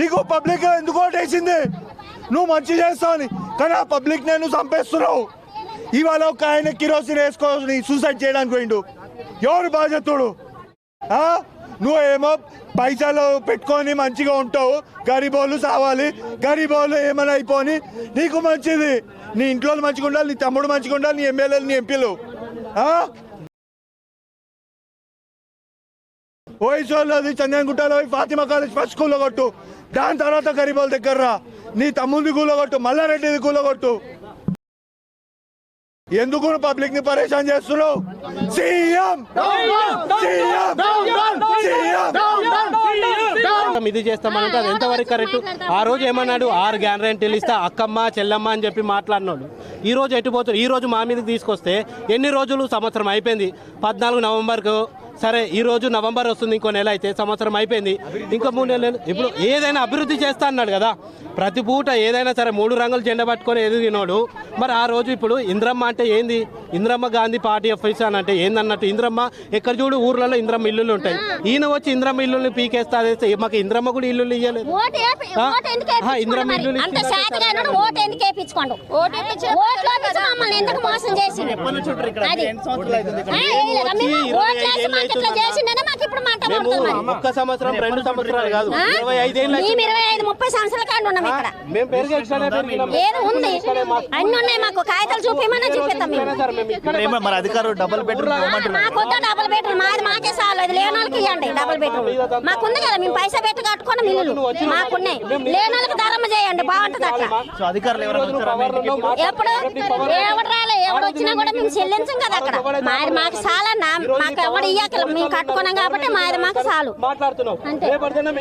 నీకు పబ్లిక్ ఎందుకు ఓటేసింది నువ్వు మంచి చేస్తావని. కానీ ఆ పబ్లిక్ నేను చంపేస్తున్నావు. ఇవాళ ఒక ఆయన కిరోసిన్ వేసుకోని సూసైడ్ చేయడానికి పోయిండు. ఎవరు బాధ్యతుడు నువ్వు నువ్వేమో పైసలు పెట్టుకొని మంచిగా ఉంటావు. గరీబోళ్ళు సావాలి. గరీబోళ్ళు ఏమైనా అయిపోని. నీకు మంచిది. నీ ఇంట్లో మంచిగా ఉండాలి నీ తమ్ముడు మంచిగా ఉండాలి నీ ఎమ్మెల్యేలు నీ ఎంపీలు. ఓయిసోళ్ళది చందనగుట్టలో పోయి ఫాతిమా కాలేజ్ ఫస్ట్ కూలగొట్టు కొట్టు. దాని తర్వాత గరీబోళ్ళ దగ్గర రా. నీ తమ్ముడిది కూలగొట్టు మల్లారెడ్డిది కూలగొట్టు. ఎందుకు పబ్లిక్ని పరేషాన్ చేస్తున్నావు? సీఎం! ఇది చేస్తామంటే అది ఎంతవరకు కరెక్ట్? ఆ రోజు ఏమన్నాడు? ఆరు గ్యారంటీలు ఇస్తా అక్కమ్మ చెల్లమ్మ అని చెప్పి మాట్లాడినాడు. ఈ రోజు ఎటు పోతారు ఈ రోజు మా మీదకి తీసుకొస్తే ఎన్ని రోజులు సంవత్సరం అయిపోయింది? పద్నాలుగు నవంబర్కు సరే ఈ రోజు నవంబర్ వస్తుంది ఇంకో నెల అయితే సంవత్సరం అయిపోయింది. ఇంకా మూడు నెలలు ఇప్పుడు ఏదైనా అభివృద్ధి చేస్తా అన్నాడు కదా. ప్రతి పూట ఏదైనా సరే మూడు రంగులు జెండా పట్టుకొని ఎదిగినోడు మరి ఆ రోజు ఇప్పుడు ఇంద్రమ్మ అంటే ఏంది? ఇంద్రమ్మ గాంధీ పార్టీ ఆఫీస్ అని అంటే ఏందన్నట్టు ఇంద్రమ్మ ఎక్కడ చూడు ఊర్లలో ఇంద్రమ్మ ఇల్లులు ఉంటాయి. ఈయన వచ్చి ఇంద్రమ్మ ఇల్లుని పీకేస్తా మాకు ఇంద్రమ్మ కూడా ఇల్లు ఇయ్యలేదు. ఓటు వేపి- ఆ? ఓటు ఎందుకు ఆ, వేపించుకోండు ఇందిరా మరి? మిల్లులు అంత ఇచ్చిందంటే శాతగానోడు ఓటు ఎందుకు వేపించుకోండు ఓట్లు వేపించి మమ్మల్ని ఎందుకు మోసం చేసి ఒక్క సంవత్సరం రెండు సంవత్సరాలు కాదు? ఇరవై ఐదేళ్ళు ఇరవై ఐదు ముప్పై సంవత్సరాల కాడ ఉన్నాం ఇక్కడ. మేము పెరిగే ఇక్కడే పెరిగినాం. ఏది ఉంది. అన్ని ఉన్నాయి మాకు. కాగితాలు చూపించమని చూపిస్తాం మేము. మరి అధికారులు డబుల్ బెడ్రూమ్ మాకు వద్ద డబుల్ బెడ్రూమ్ మాది మాకే చాలు. అది లేని వాళ్ళకి ఇవ్వండి. డబుల్ బెడ్రూమ్ మాకు ఉంది కదా మేము పైసా పెట్టి కట్టుకున్న మిల్లులు మాకున్నాయి. లేని వాళ్ళకి ధర్మ చేయండి బాగుంటుంది అట్లా? ఎప్పుడు ఎవడు రాలే ఎవడు వచ్చినా కూడా మేము చెల్లించం కదా అక్కడ. మాది మాకు చాలన్నా మాకు ఎవడు ఇయ్యకలు మేము కట్టుకున్నాం కాబట్టి మాది మాకు చాలు మాట్లాడుతున్నాం అంతే.